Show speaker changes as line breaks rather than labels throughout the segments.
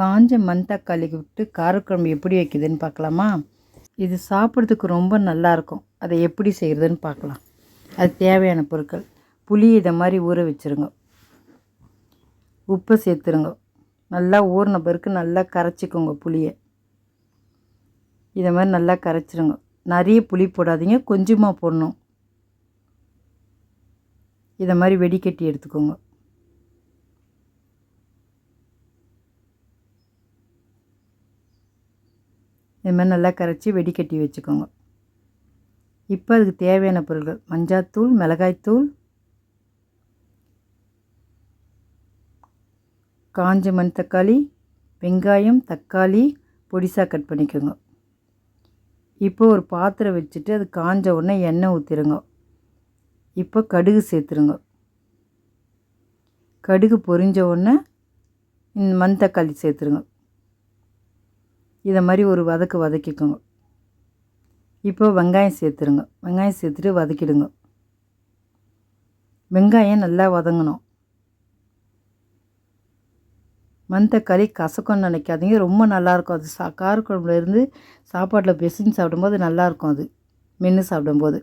காஞ்ச மண்தக்காளி விட்டு காரக்குழம்பு எப்படி வைக்குதுன்னு பார்க்கலாமா? இது சாப்பிட்றதுக்கு ரொம்ப நல்லாயிருக்கும் அதை எப்படி செய்கிறதுன்னு பார்க்கலாம். அது தேவையான பொருட்கள். புளி இதை மாதிரி ஊற வச்சுருங்க. உப்பை சேர்த்துருங்க. நல்லா ஊறின பிறகு நல்லா கரைச்சிக்கோங்க புளியை. இதை மாதிரி நல்லா கரைச்சிருங்க. நிறைய புளி போடாதீங்க. கொஞ்சமாக போடணும். இதை மாதிரி வெடிக்கட்டி எடுத்துக்கோங்க. இது மாதிரி நல்லா கரைச்சி வெடிக்கட்டி வச்சுக்கோங்க. இப்போ அதுக்கு தேவையான பொருட்கள் மஞ்சாத்தூள் மிளகாய்த்தூள் காஞ்ச மண் தக்காளி வெங்காயம் தக்காளி பொடிசாக கட் பண்ணிக்கோங்க. இப்போ ஒரு பாத்திரம் வச்சுட்டு அது காஞ்ச உடனே எண்ணெய் ஊற்றிடுங்க இப்போ கடுகு சேர்த்துருங்க. கடுகு பொரிஞ்ச உடனே இந்த மண் தக்காளி சேர்த்துருங்க. இதை மாதிரி ஒரு வதக்கு வதக்கிக்கோங்க. இப்போ வெங்காயம் சேர்த்துருங்க. வெங்காயம் சேர்த்துட்டு வதக்கிடுங்க. வெங்காயம் நல்லா வதங்கணும். மண்தக்காளி கசக்கம்னு நினைக்காதீங்க. ரொம்ப நல்லாயிருக்கும். அது சா காரக்குழம்புல இருந்து சாப்பாட்டில் பெசிஞ்சு சாப்பிடும்போது நல்லாயிருக்கும் அது. மென்று சாப்பிடும்போது.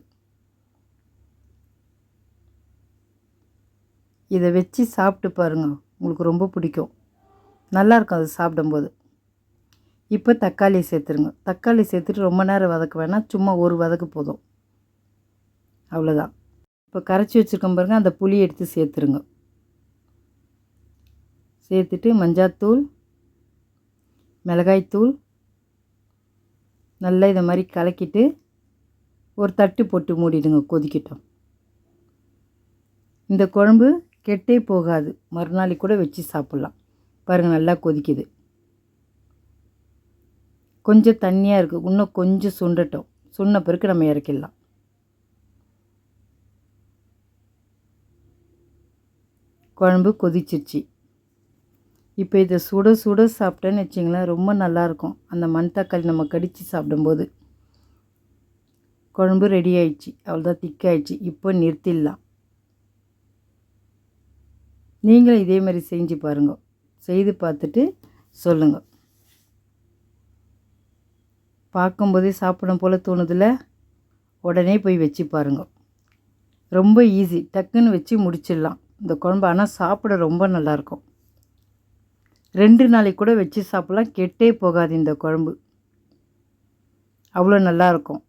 இதை வச்சு சாப்பிட்டு பாருங்க. உங்களுக்கு ரொம்ப பிடிக்கும். நல்லாயிருக்கும் அது சாப்பிடும்போது. இப்போ தக்காளி சேர்த்துருங்க. தக்காளி சேர்த்துட்டு ரொம்ப நேரம் வதக்க வேணாம். சும்மா ஒரு வதக்கு போதும். அவ்வளோதான் இப்போ கரைச்சி வச்சுருக்கோம் பாருங்கள் அந்த புளி எடுத்து சேர்த்துருங்க. சேர்த்துட்டு மஞ்சாத்தூள் மிளகாய்த்தூள் நல்லா இதை மாதிரி கலக்கிட்டு ஒரு தட்டு போட்டு மூடிடுங்க கொதிக்கட்டும். இந்த குழம்பு கெட்டே போகாது. மறுநாளைக்கு கூட வச்சு சாப்பிட்லாம். பாருங்கள் நல்லா கொதிக்குது. கொஞ்சம் தண்ணியாக இருக்குது இன்னும் கொஞ்சம் சுண்டட்டும். சுண்ண பிறகு நம்ம இறக்கிடலாம். குழம்பு கொதிச்சிருச்சு. இப்போ இதை சுட சுட சாப்பிட்டேன்னு வச்சிங்களேன் ரொம்ப நல்லாயிருக்கும் அந்த மண் தக்காளி நம்ம கடித்து சாப்பிடும்போது. குழம்பு ரெடி ஆயிடுச்சு. அவ்வளோதான் திக்காயிடுச்சு இப்போ நிறுத்திடலாம். நீங்களும் இதே மாதிரி செஞ்சு பாருங்கள் செய்து பார்த்துட்டு சொல்லுங்கள் பார்க்கும்போதே சாப்பிடும் போல் தோணுதில்ல உடனே போய் வச்சு பாருங்க. ரொம்ப ஈஸி டக்குன்னு வச்சு முடிச்சிடலாம். இந்த குழம்பு ஆனால் சாப்பிட ரொம்ப நல்லாயிருக்கும். ரெண்டு நாளைக்கு கூட வச்சு சாப்பிட்லாம். கெட்டே போகாது இந்த குழம்பு. அவ்வளோ நல்லாயிருக்கும்.